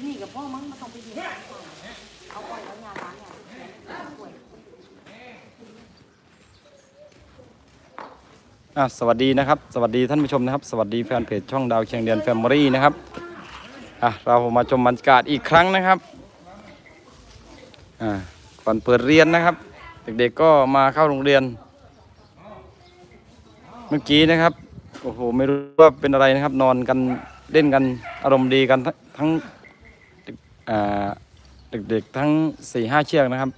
นนี่กับพ่อมั้งมาต้องไปยืนร้านก่อนเอาปล่อยแล้วงานร้านเนี่ยป่วยอะสวัสดีนะครับ สวัสดีท่านผู้ชมนะครับ สวัสดีแฟนเพจช่องดาวเชียงเดียนแฟมิลี่นะครับอะเรามาชมบรรยากาศอีกครั้งนะครับอ่าก่อนเปิดเรียนนะครับ เด็กๆก็มาเข้าโรงเรียน เมื่อกี้นะครับโอ้โหไม่รู้ว่าเป็นอะไรนะครับ นอนกันเล่นกันอารมณ์ดีกันทั้งทั้งอ่า เด็กๆทั้งสี่ห้าเชือกนะครับ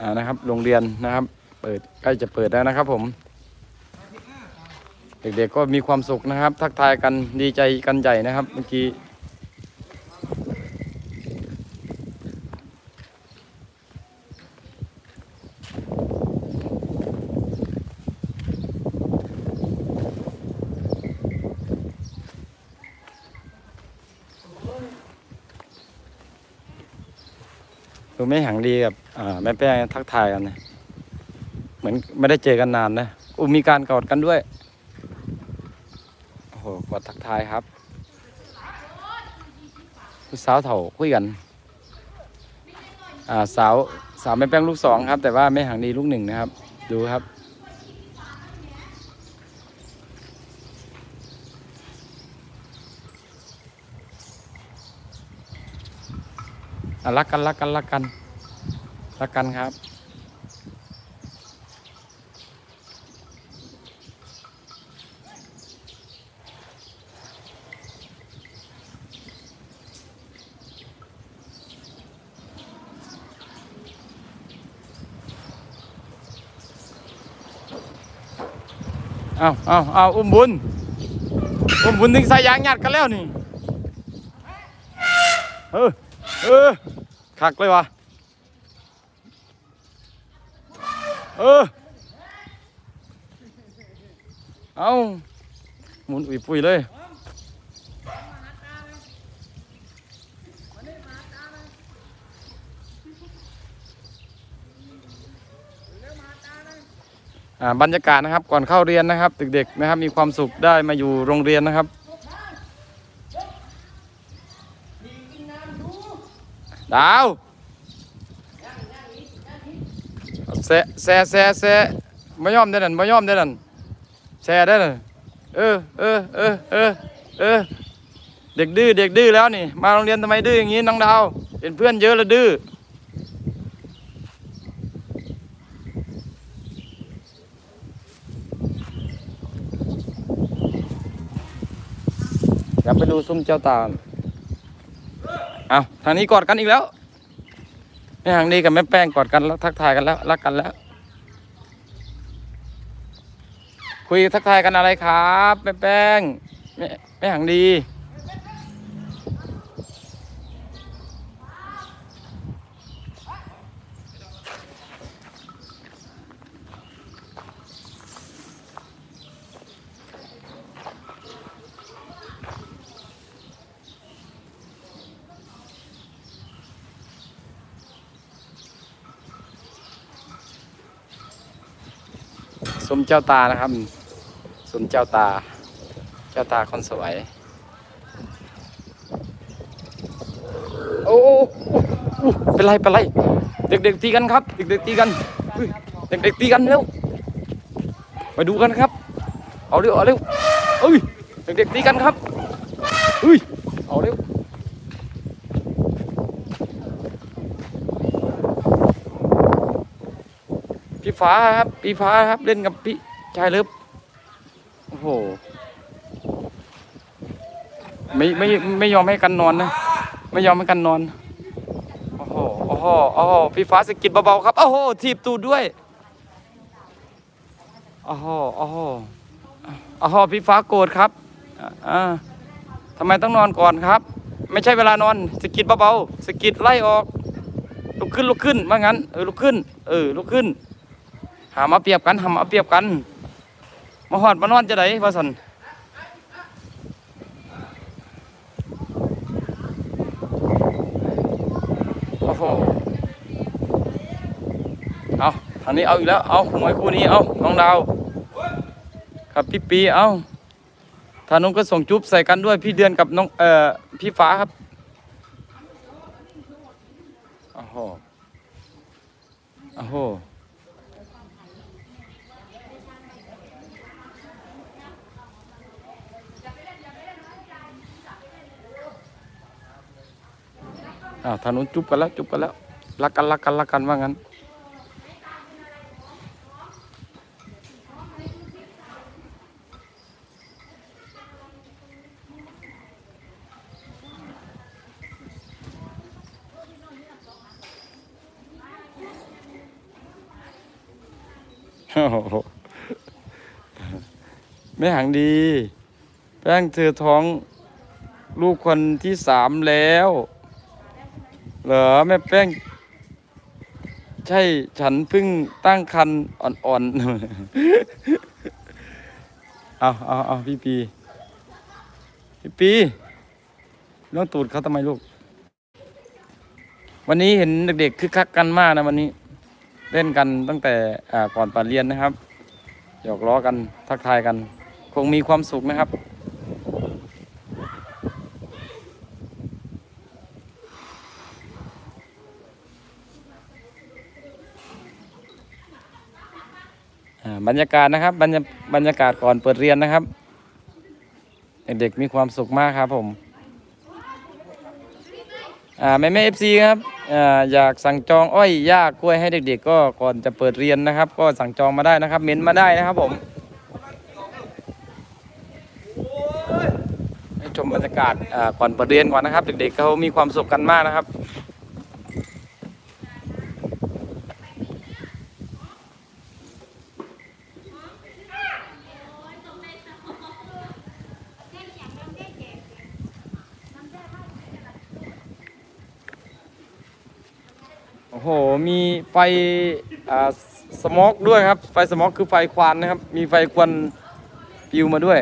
อ่านะครับโรงเรียนนะครับ เปิดใกล้จะเปิดแล้วนะครับผม เด็กๆก็มีความสุขนะครับ ทักทายกันดีใจกันใหญ่นะครับเมื่อกี้ ม่หังดีกับแม่แป้งทักทายกันนะเหมือนไม่ได้เจอกันนานนะอู้มีการกอดกันด้วยโอ้โหกอดทักทายครับผู้สาวเถ่าคุยกันอ่าสาวสาวแม่แป้งลูกสองครับ แต่ว่าแม่หังดีลูกหนึ่งนะครับ ดูครับรักกันรักกันรักกัน รักกันครับ เอาเอาเอาอุ้มบุญ อุ้มบุญถึงสายยางหยัดกันแล้วนี่ เออ เออคักเลยวะ ออ เอาหมุนอุยปุยเลยอ่าบรรยากาศนะครับก่อนเข้าเรียนนะครับเด็กๆนะครับ มีความสุขได้มาอยู่โรงเรียนนะครับ ดาว แซ่แซ่แซ่แซ่ไม่ยอมได้นั่นไม่ยอมได้นั่นแซ่ได้นั่นเออเออเออเออเออเด็กดื้อเด็กดื้อแล้วนี่มาโรงเรียนทำไมดื้ออย่างนี้น้องดาวเป็นเพื่อนเยอะแล้วดื้อเดี๋ยวไปดูซุ้มเจ้าตาเอาทางนี้กอดกันอีกแล้ว แม่หางดีกับแม่แป้งกอดกันแล้วทักทายกันแล้วรักกันแล้ว คุยทักทายกันอะไรครับ แม่แป้งแม่แม่หางดี เจ้าตานะครับสนเจ้าตา เจ้าตาคนสวย โอ้เป็นไรเป็นไร เด็กๆตีกันครับ เด็กๆตีกันเฮ้ยเด็กๆตีกันเร็วไปดูกันครับ เอาเร็วเอาเร็วเอ้ยเด็กๆตีกันครับเฮ้ย เอาเร็ว พี่ ฟ้าครับพี่ฟ้าครับเล่นกับพี่ชายเลิฟโอ้โหไม่ไม่ไม่ยอมให้กันนอนนะ ไม่ยอมให้กันนอน โอ้โห โอ้โห โอ้โห พี่ฟ้าสกิดเบาๆครับ โอ้โหถีบตูดด้วย โอ้โห โอ้โห โอ้โห พี่ฟ้าโกรธครับ อ่าทำไมต้องนอนก่อนครับ ไม่ใช่เวลานอน สกิดเบาๆ สกิดไล่ออก ลุกขึ้นลุกขึ้นว่างั้น เออ ลุกขึ้น เออ ลุกขึ้น หามาเปรียบกันหามาเปรียบกันมาหอดมานอนจะได้ว่าสันโอ้โหเอาทางนี้เอาอีกแล้วเอาหวยคู่นี้เอาน้องดาวครับพี่ปีเอ้าทานู้นก็ส่งจุ๊บใส่กันด้วยพี่เดือนกับน้องเอ่อพี่ฟ้าครับโอ้โหโอ้โห อ้าวทางนู้นจุ๊บกันแล้วจุ๊บกันแล้วรักกันรักกันรักกันว่างั้นโอ้โหแม่หังดี แป้งเธอท้อง ลูกคนที่สามแล้ว เหรอแม่แป้ง ใช่ฉันเพิ่งตั้งคันอ่อนๆ เอาเอาเอาพี่ปี พี่ปีน้องตูดเขาทำไมลูก วันนี้เห็นเด็กๆคึกคักกันมากนะวันนี้ เล่นกันตั้งแต่ก่อนปาเรียนนะครับหยอกล้อกันทักทายกัน คงมีความสุขนะครับ บรรยากาศนะครับบรรยาบรรยากาศก่อนเปิดเรียนนะครับ เด็กๆมีความสุขมากครับผมแม่แม่เอฟซีครับออยากสั่งจองอ้อยย่ากล้วยให้เด็กๆ ก็ก่อนจะเปิดเรียนนะครับ ก็สั่งจองมาได้นะครับ เม้นมาได้นะครับผมชมบรรยากาศก่อนเปิดเรียนก่อนนะครับ เด็กๆเขามีความสุขกันมากนะครับ มีไฟอ่าสโมอกด้วยครับ ไฟสโมอกคือไฟควันนะครับ มีไฟควันปิวมาด้วย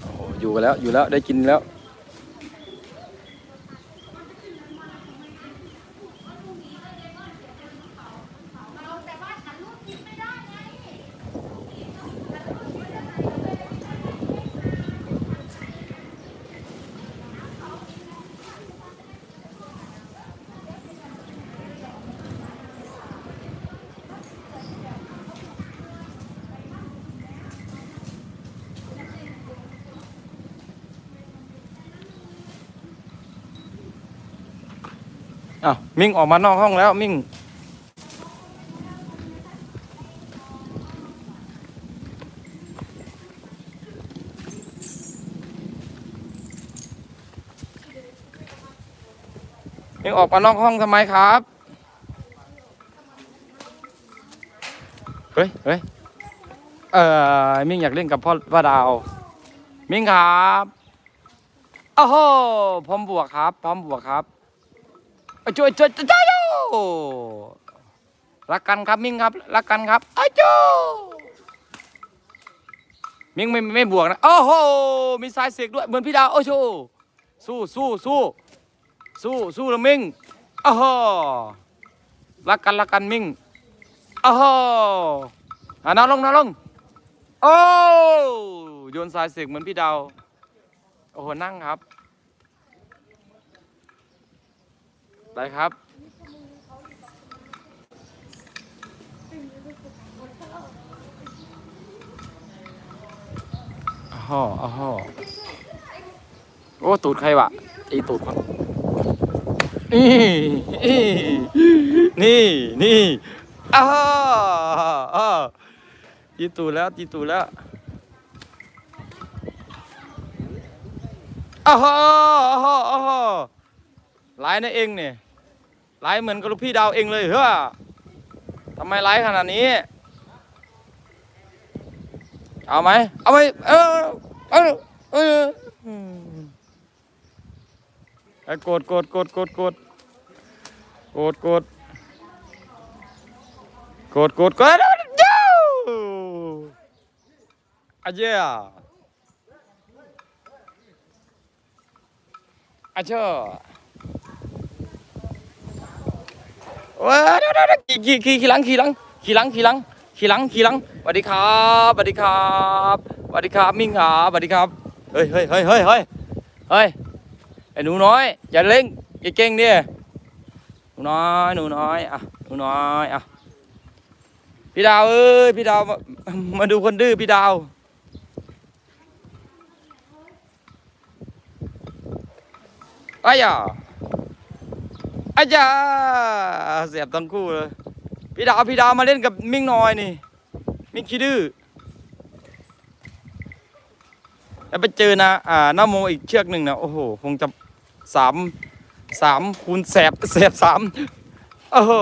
โอ้โหอยู่กันแล้ว อยู่แล้ว ได้กินแล้ว อ้าวมิ่งออกมานอกห้องแล้วมิ่ง มิ่งออกมานอกห้องทำไมครับ เฮ้ยเฮ้ยเอ่อมิ่งอยากเล่นกับพ่อพ่อดาว มิ่งครับโอ้โหพร้อมบวกครับ พร้อมบวกครับ อะช่วยช่วยช่วยช่วยรักกันครับมิงครับ รักกันครับอะจูมิงไม่ไม่บวกนะ โอ้โห มีสายเสกด้วย เหมือนพี่ดาว โอ้โหสู้สู้สู้สู้สู้ล้วมิงโอ้โหรักกันรักกันมิงโอ้โหอะนอนลงนอนลง โอ้โยนสายเสกเหมือนพี่ดาว โอ้โห นั่งครับ ได้ครับ อ้าวอ้าวโอ้ ตูดใครวะตีตูดคนนี่นี่นี่อ้าวอ้าวตีตูดแล้วตีตูดแล้วอ้าวอ้าวอ้าว ไลน์นะเองเนี่ยไลน์เหมือนกับลูกพี่ดาวเองเลยเฮ้อทำไมไลน์ขนาดนี้ เอาไหมเอาไหมเออเออเอออืมเอากดกดกดกดกดกดกดกดกดกดยูอาเจ้าอาเชอเว้ยเดี๋ยวขี่ขี่ขี่ขี่หลังขี่หลังขี่หลังขี่หลังขี่หลังขี่หลังสวัสดีครับสวัสดีครับสวัสดีครับมิ่งครับสวัสดีครับเฮ้ยเฮ้ยเฮ้ยเฮ้ยเฮ้ยเฮ้ยไอ้หนูน้อยอย่าเล่งอย่าเก่งดิหนูน้อยหนูน้อยอะหนูน้อยอะพี่ดาวเอ้ยพี่ดาวมามาดูคนดื้อพี่ดาวอ้ายอะ อายอะเสียบทั้งคู่เลย พี่ดาวพี่ดาวมาเล่นกับมิ่งน้อยนี่ มิ่งขี้ดื้อแล้วไปเจอนะ อ่าหน้าโมอีกเชือกหนึ่งนะ โอ้โห คงจะสามสามคูณแสบแสบสามโอ้โห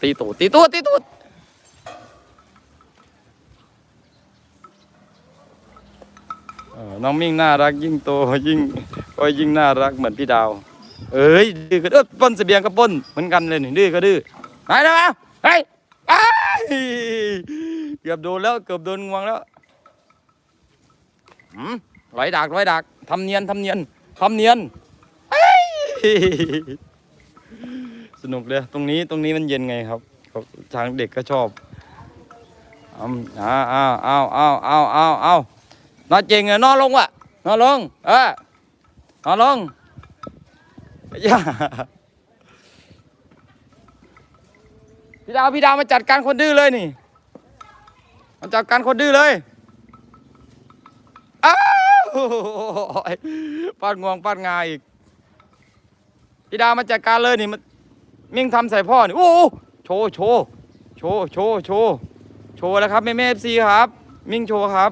ตีตูดตีตูดตีตูดเออ น้องมิ่งน่ารักยิ่งโตยิ่งก็ยิ่งน่ารักเหมือนพี่ดาว เอ้ยดื้อก็เอ้ยปล้นเสบียงก็ป้นเหมือนกันเลยนี่ดื้อก็ดื้อไหนนะมาเฮ้ยอ้ายเกือบโดนแล้วเกือบโดนงวงแล้วหืมร้อยดักร้อยดักทำเนียนทำเนียนทำเนียนสนุกเลยตรงนี้ตรงนี้มันเย็นไงครับทางเด็กก็ชอบอ้าวอ้าวอ้าวอ้าวอ้าวอ้าว นอนจงเหรอนอนลงวะนอนลงเออนอนลงย่าพี่ดาวพี่ดาวมาจัดการคนดื้อเลยนี่มาจัดการคนดื้อเลยอ้าวปาดงวงปาดงาอีกพี่ดาวมาจัดการเลยนี่มันมิ่งทำใส่พ่อนี่โอ้โหโชว์โชว์โชว์โชว์โชว์โชว์แล้วครับแม่แม่เอฟซีครับ มิ่งโชว์ครับ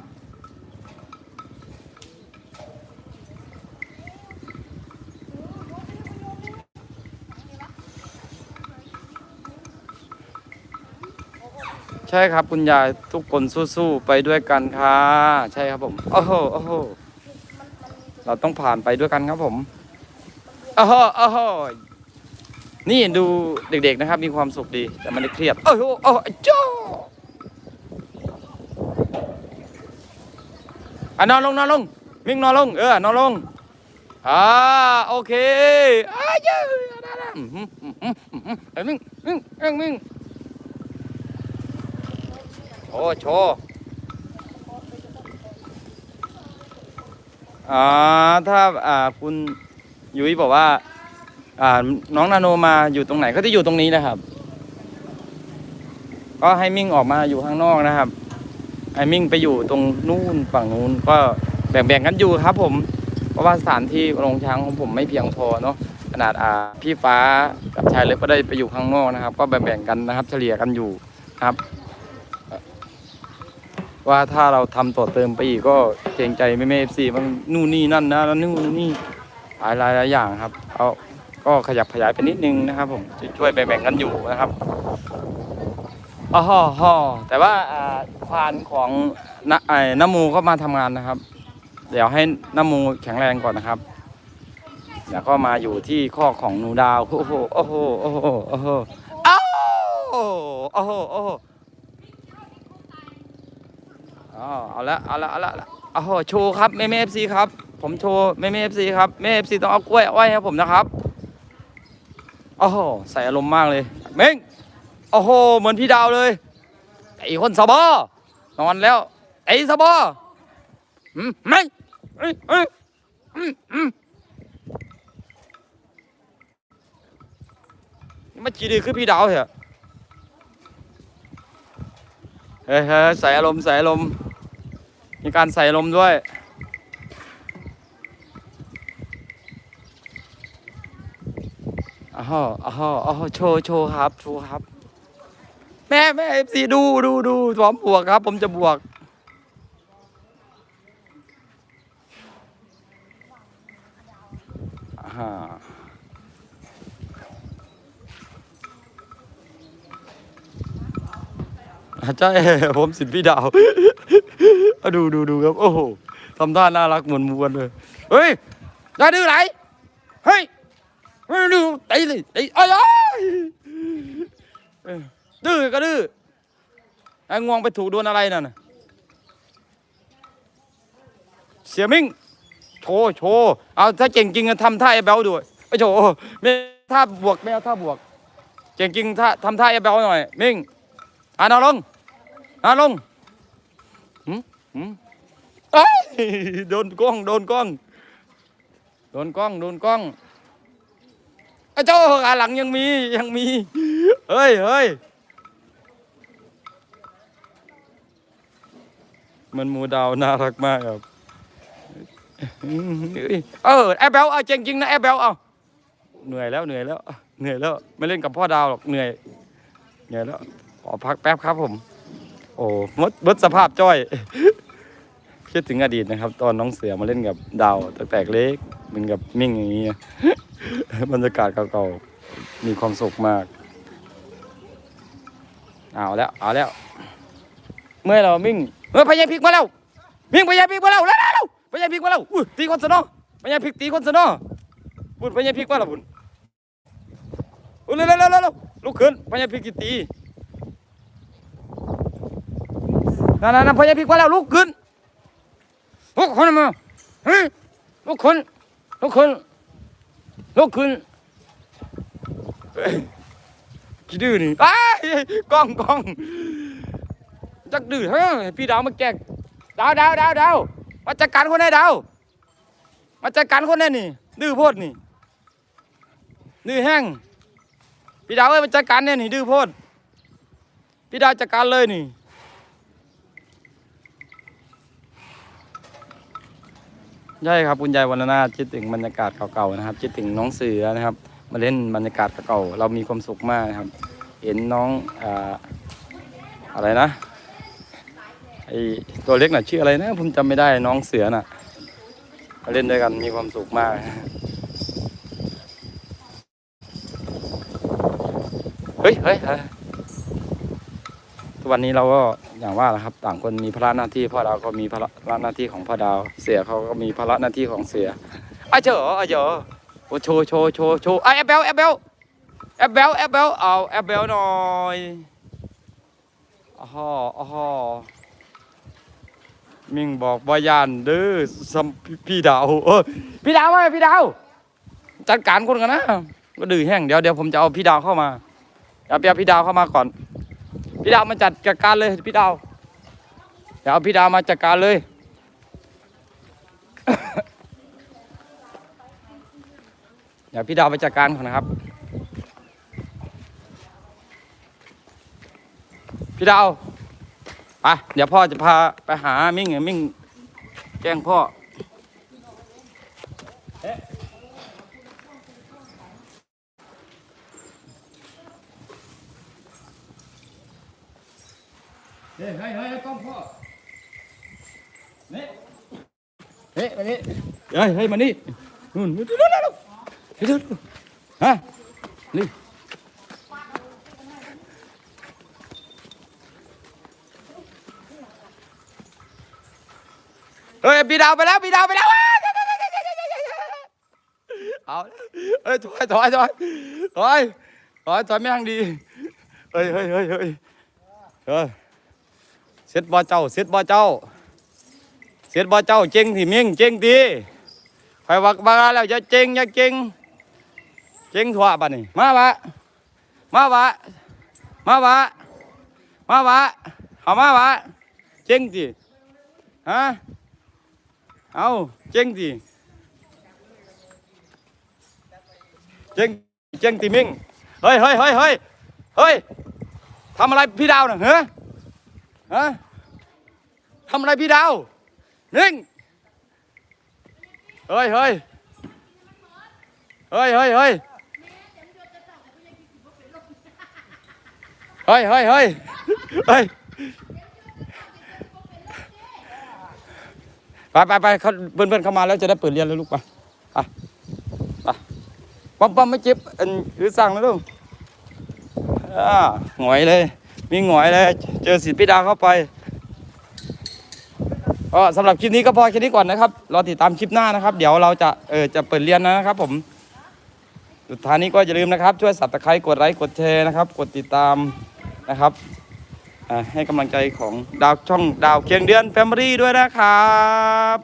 ช่ครับคุณยายทุกคนสู้ๆไปด้วยกันค่ะ ใช่ครับผมโอ้โหโอ้โหเราต้องผ่านไปด้วยกันครับผมโอ้โหโอ้โหนี่ดูเด็กๆนะครับ มีความสุขดีแต่ไม่ได้เครียดโอ้โหโอ้โหจ้าอะนอนลงนอนลงมิ่งนอนลงเออนอนลงอ่าโอเคอ้าเย้อืมอืมอืมอืมอืมเอ้ยมิ่งมิ่งมิ่งมิ่ง โชว์โชว์อ่าถ้าอ่าคุณยุ้ยบอกว่า อ่าน้องนาโนมาอยู่ตรงไหนก็จะอยู่ตรงนี้นะครับ ก็ให้มิ่งออกมาอยู่ข้างนอกนะครับให้มิ่งไปอยู่ตรงนู่นฝั่งนู้นก็แบ่งๆกันอยู่ครับ ผม เพราะว่าสถานที่โรงช้างของผมไม่เพียงพอเนาะขนาดอ่าพี่ฟ้ากับชายเล็กก็ได้ไปอยู่ข้างนอกนะครับ ก็แบ่งๆกันนะครับ เฉลี่ยกันอยู่ครับ ว่าถ้าเราทำต่อเติมไปอีกก็เกรงใจแม่แม่เอฟซีมันนู่นนี่นั่นนะแล้วนู่นนี่หลายหลายหลายอย่างครับ เอาก็ขยับขยายไปนิดนึงนะครับ ผมจะช่วยแบ่งๆกันอยู่นะครับอ๋อฮอฮอแต่ว่าควานของนไอ้น้ำมูก็มาทำงานนะครับ เดี๋ยวให้น้ำมูแข็งแรงก่อนนะครับเดี๋ยวก็มาอยู่ที่ข้อของหนูดาว โอ้โห โอ้โห โอ้โห โอ้โหอ้าวโอ้โหโอ้โหโอ้โห อ๋อเอาละเอาละเอาละเอาโอ้โหโชว์ครับแม่แม่เอฟซีครับ ผมโชว์แม่แม่เอฟซีครับแม่เอฟซีต้องเอากล้วยอ้อยให้ผมนะครับโอ้โหใส่อารมณ์มากเลยเม้งโอ้โหเหมือนพี่ดาวเลยไอ้คนสบอนอนแล้ว ไอ้สบออืมไม่เอ้ยเอ้ยอืมอืมนี่มาจีดีคือพี่ดาวเหรอเฮ้ยเฮ้ยใส่อารมณ์ใส่อารมณ์ มีการใส่ลมด้วย อ้าวอ้าวอ้าวโชว์โชว์ครับ โชว์ครับ แม่แม่เอฟซีดูดูดูพร้อมบวกครับ ผมจะบวก อ่า ใช่ ผมสิทธิ์พี่ดาวเอาดูดูดูครับ โอ้โหทำท่าน่ารักเหมือนมวนเลย เฮ้ยอย่าดื้อไหลเฮ้ยไม่ดื้อตีเลยตีเอ้ยเอ้ยเอ้ยดื้อก็ดื้อไอ้งวงไปถูกโดนอะไรนั่นเสียมิ่งโชว์โชว์เอาถ้าเก่งจริงทำท่าไอ้แบลด้วยไอ้โชว์ไม่ท่าบวกไม่เอาท่าบวก เก่งจริงท่าทำท่าไอ้แบลหน่อย มิ่ง อ่านอาลงอานลงหืมหืมเอ้ยโดนกล้อง โดนกล้อง โดนกล้อง โดนกล้องเจ้าขาหลังยังมียังมี เฮ้ยเฮ้ยมันหมูดาวน่ารักมากครับ เออแอบเบลเอาจริงจริงนะแอบเบลเอาเหนื่อยแล้วเหนื่อยแล้วเหนื่อยแล้ว ไม่เล่นกับพ่อดาวหรอกเหนื่อยเหนื่อยแล้ว อพักแป๊บครับผม โอ้มดมดสภาพจ้อย คิดถึงอดีตนะครับ ตอนน้องเสือมาเล่นกับดาวตั้งแต่เล็กเหมือนกับมิ่งอย่างนี้บรรยากาศเก่าๆมีความสุขมาก เอาแล้วเอาแล้ว เมื่อเรามิ่งเมื่อพญาพิกมาแล้วมิ่งพญาพิกมาแล้วแล้วแล้วพญาพิกมาแล้วอุ้ยตีคนสนอพญาพิกตีคนสนอบุญพญาพิกมาแล้วบุญอุ้ยเร็วเร็วเร็วเร็วลุกขึ้นพญาพิกกี่ตี นั่นนั่นพญาพริกมาแล้วลุกขึ้นลุกขึ้นมาเฮ้ยลุกขึ้นลุกขึ้นลุกขึ้นเฮ้ยขี้ดื้อนี่อ้ายกล้องกล้องจักดื้อเฮ้ยพี่ดาวมาแกล้งดาวดาวดาวดาวมาจัดการคนให้ดาวมาจัดการคนให้นี่ ดื้อโพดนี่ ดื้อแห้งพี่ดาวเอ้ยมาจัดการเนี่ยนี่ดื้อโพดพี่ดาวจัดการเลยนี่ ใช่ครับคุณยายวันนาคิดถึงบรรยากาศเก่าๆนะครับ คิดถึงน้องเสือนะครับ มาเล่นบรรยากาศเก่าๆเรามีความสุขมากนะครับ เห็นน้องอ่าอะไรนะไอตัวเล็กน่ะชื่ออะไรนะผมจำไม่ได้น้องเสือน่ะมาเล่นด้วยกันมีความสุขมากเฮ้ยเฮ้ยเฮ้ยทุกวันนี้เราก็ อย่างว่าแหละครับ ต่างคนมีภาระหน้าที่พ่อดาวก็มีภาระหน้าที่ของพ่อดาว เสือเขาก็มีภาระหน้าที่ของเสืออ้าเจ๋ออ้าเจ๋อโอ้โชว์โชว์โชว์โชว์ไอ้แอบเบลแอบเบลแอบเบลแอบเบลเอาแอบเบลหน่อยอ๋ออ๋อมิงบอกบอยานเด้อซัมพี่ดาวเออพี่ดาวว่าพี่ดาวจัดการคนกันนะก็ดื้อแห้งเดี๋ยวเดี๋ยวผมจะเอาพี่ดาวเข้ามาเอาเปียพี่ดาวเข้ามาก่อน พี่ดาวมาจัดจัดการเลยพี่ดาวเดี๋ยวเอาพี่ดาวมาจัดการเลย เดี๋ยวพี่ดาวไปจัดการก่อนนะครับ พี่ดาวไปเดี๋ยวพ่อจะพาไปหามิ่งไงมิ่งแจ้งพ่อ เฮ้ยเฮ้ยเฮ้ยกล้องพ่อนี่เฮ้ยมานี่เฮ้ยเฮ้ยมานี่นู่นนู่นนู่นนู่นนู่นฮะนี่เฮ้ยพี่ดาวไปแล้วพี่ดาวไปแล้วเอาเฮ้ยถอยถอยถอยถอยถอยถอยไม่ทางดีเฮ้ยเฮ้ยเฮ้ยเฮ้ย เสร็จบ่เจ้าเสร็จบ่เจ้า เสร็จบ่เจ้าเจงที่เมียงเจงทีไปวักบาแล้วอย่าเจงอย่าเจงเจงถั่วป่ะนี่มาวะมาวะมาวะมาวะเอามาวะเจงทีฮะเอาเจ๊งดิเจ๊งเจ๊งตีมิงเฮ้ยเฮ้ยเฮ้ยเฮ้ยเฮ้ยทำอะไรพี่ดาวน่ะเฮ้ ฮะทำอะไรพี่ดาวนิ่งเฮ้ยเฮ้ยเฮ้ยเฮ้ยเฮ้ยเฮ้ยเฮ้ยเฮ้ยเฮ้ยไปไปไปเขาเพื่อนเพื่อนเข้ามาแล้วจะได้เปิดเรียนแล้วลูกไปไปไปปั๊มปั๊มไม่เจ็บอันหรือสั่งแล้วลูกอ่าหงอยเลย มีหงอยเลยเจอศิลปิดาเข้าไปก็สำหรับคลิปนี้ก็พอแค่นี้ก่อนนะครับรอติดตามคลิปหน้านะครับ เดี๋ยวเราจะเออจะเปิดเรียนนะครับ ผมสุดท้ายนี้ก็อย่าลืมนะครับ ช่วยสับตะไคร้กดไลค์กดแชร์นะครับ กดติดตามนะครับให้กำลังใจของดาวช่องดาวเคียงเดือนแฟมิลี่ด้วยนะครับ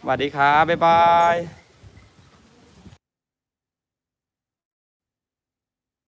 สวัสดีครับบ๊ายบาย